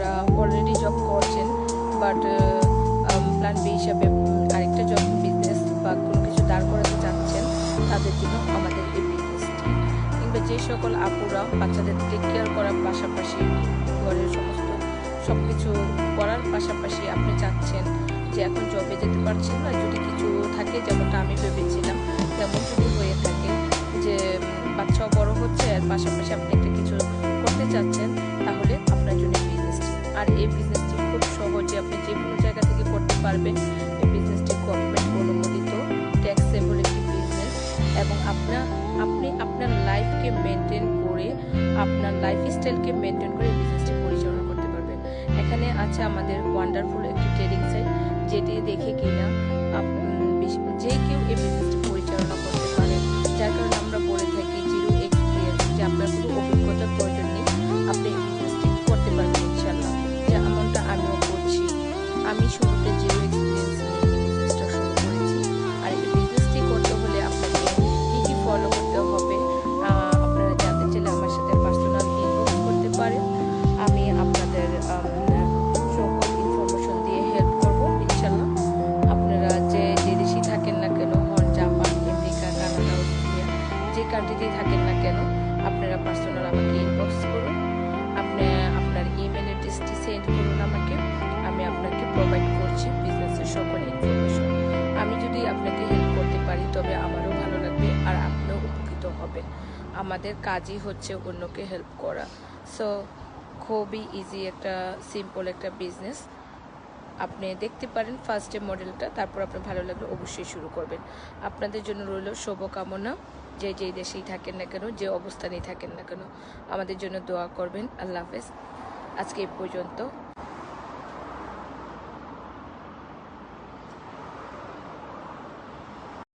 যারা already job করছেন but plan B হিসাবে আরেকটা জব বিজনেস বা কোনো কিছু দাঁড় করাতে চাচ্ছেন, তাদের জন্য আমাদের এই বিজনেসটি কিংবা যে সকল আপুরা, বাচ্চাদের টেক কেয়ার করার পাশাপাশি, ঘরের সমস্ত সব কিছু করার পাশাপাশি আপনি চাচ্ছেন যে এখন জবে যেতে পারছেন না যদি কিছু থাকে, যেমনটা আমি ভেবেছিলাম, তেমন যদি হয়ে থাকে যে বাচ্চাও বড় হচ্ছে, আর পাশাপাশি আপনি একটা কিছু করতে চাচ্ছেন আর এই বিজনেসটি খুব সহজে আপনি যে কোনো জায়গা থেকে করতে পারবেন। এই বিজনেসটি গভর্নমেন্ট অনুমোদিত ট্যাক্সেবল একটি বিজনেস এবং আপনার আপনি আপনার লাইফকে মেনটেন করে, আপনার লাইফ স্টাইলকে মেনটেন করে বিজনেসটি পরিচালনা করতে পারবেন। এখানে আছে আমাদের ওয়ান্ডারফুল একটি ট্রেডিং সাইট যেটি দেখে কিনা যে কেউ এই যে থাকেন না কেন, আপনারা পার্সোনাল আমাকে ইনবক্স করুন। আপনি, আপনার ইমেল অ্যাড্রেসটি সেন্ড করুন আমাকে। আমি আপনাকে প্রোভাইড করছি বিজনেসের সকল ইনফরমেশন আমি যদি আপনাকে হেল্প করতে পারি, তবে আমারও ভালো লাগবে আর আপনিও উপকৃত হবেন। আমাদের কাজই হচ্ছে অন্যকে হেল্প করা। সো খুবই ইজি একটা সিম্পল একটা বিজনেস আপনি দেখতে পারেন ফার্স্টে মডেলটা তারপর আপনার ভালো লাগলে অবশ্যই শুরু করবেন। আপনাদের জন্য রইল শুভকামনা। যে যেই দেশেই থাকেন না কেন, যে অবস্থানেই থাকেন না কেন, আমাদের জন্য দোয়া করবেন। আল্লাহ হাফেজ। আজকে এই পর্যন্ত।